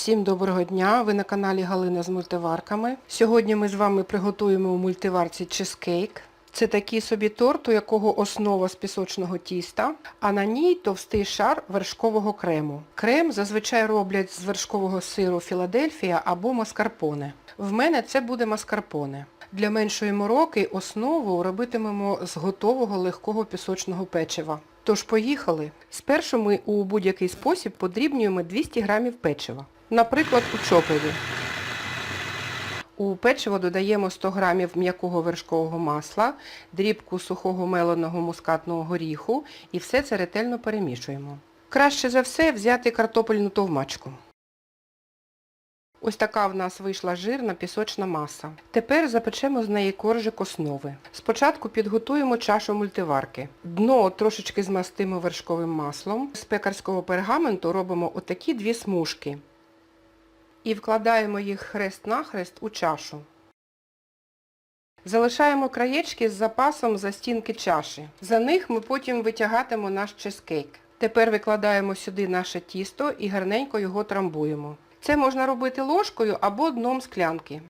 Всім доброго дня! Ви на каналі Галина з мультиварками. Сьогодні ми з вами приготуємо у мультиварці чизкейк. Це такий собі торт, у якого основа з пісочного тіста, а на ній товстий шар вершкового крему. Крем зазвичай роблять з вершкового сиру Філадельфія або маскарпоне. В мене це буде маскарпоне. Для меншої мороки основу робитимемо з готового легкого пісочного печива. Тож поїхали. Спершу ми у будь-який спосіб подрібнюємо 200 грамів печива. Наприклад, у чопері. У печиво додаємо 100 грамів м'якого вершкового масла, дрібку сухого меленого мускатного горіху і все це ретельно перемішуємо. Краще за все взяти картопельну товмачку. Ось така в нас вийшла жирна пісочна маса. Тепер запечемо з неї коржик основи. Спочатку підготуємо чашу мультиварки. Дно трошечки змастимо вершковим маслом. З пекарського пергаменту робимо отакі дві смужки. І вкладаємо їх хрест-нахрест у чашу. Залишаємо краєчки з запасом за стінки чаші. За них ми потім витягатимо наш чизкейк. Тепер викладаємо сюди наше тісто і гарненько його трамбуємо. Це можна робити ложкою або дном склянки.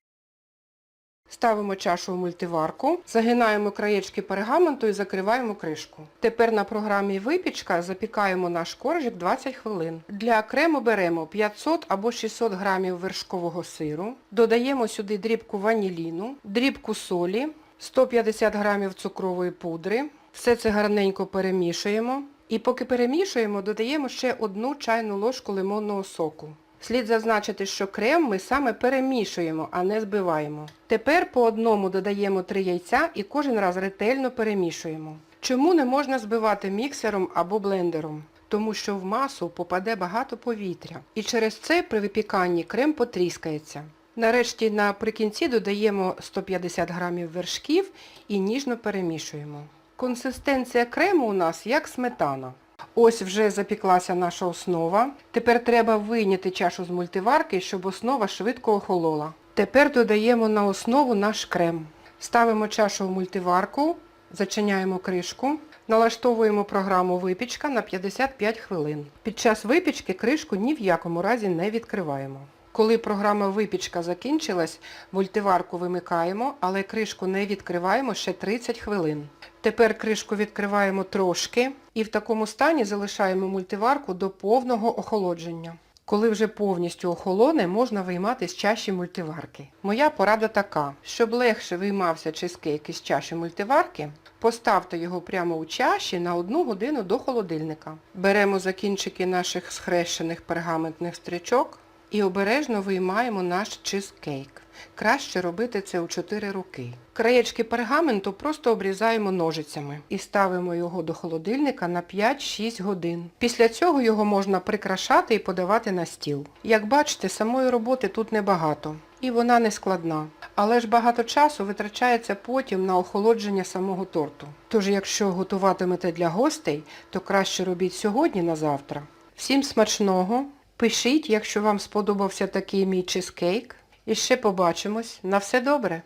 Ставимо чашу в мультиварку, загинаємо краєчки пергаменту і закриваємо кришку. Тепер на програмі випічка запікаємо наш коржик 20 хвилин. Для крему беремо 500 або 600 грамів вершкового сиру, додаємо сюди дрібку ваніліну, дрібку солі, 150 грамів цукрової пудри. Все це гарненько перемішуємо. І поки перемішуємо, додаємо ще одну чайну ложку лимонного соку. Слід зазначити, що крем ми саме перемішуємо, а не збиваємо. Тепер по одному додаємо 3 яйця і кожен раз ретельно перемішуємо. Чому не можна збивати міксером або блендером? Тому що в масу попаде багато повітря. І через це при випіканні крем потріскається. Нарешті наприкінці додаємо 150 грамів вершків і ніжно перемішуємо. Консистенція крему у нас як сметана. Ось вже запіклася наша основа. Тепер треба вийняти чашу з мультиварки, щоб основа швидко охолола. Тепер додаємо на основу наш крем. Ставимо чашу в мультиварку, зачиняємо кришку, налаштовуємо програму випічка на 55 хвилин. Під час випічки кришку ні в якому разі не відкриваємо. Коли програма випічка закінчилась, мультиварку вимикаємо, але кришку не відкриваємо ще 30 хвилин. Тепер кришку відкриваємо трошки і в такому стані залишаємо мультиварку до повного охолодження. Коли вже повністю охолоне, можна виймати з чаші мультиварки. Моя порада така, щоб легше виймався чизкейк із чаші мультиварки, поставте його прямо у чаші на одну годину до холодильника. Беремо закінчики наших схрещених пергаментних стрічок і обережно виймаємо наш чизкейк. Краще робити це у 4 руки. Краєчки пергаменту просто обрізаємо ножицями і ставимо його до холодильника на 5-6 годин. Після цього його можна прикрашати і подавати на стіл. Як бачите, самої роботи тут небагато. І вона не складна. Але ж багато часу витрачається потім на охолодження самого торту. Тож якщо готуватимете для гостей, то краще робіть сьогодні на завтра. Всім смачного! Пишіть, якщо вам сподобався такий мій чизкейк. І ще побачимось. На все добре!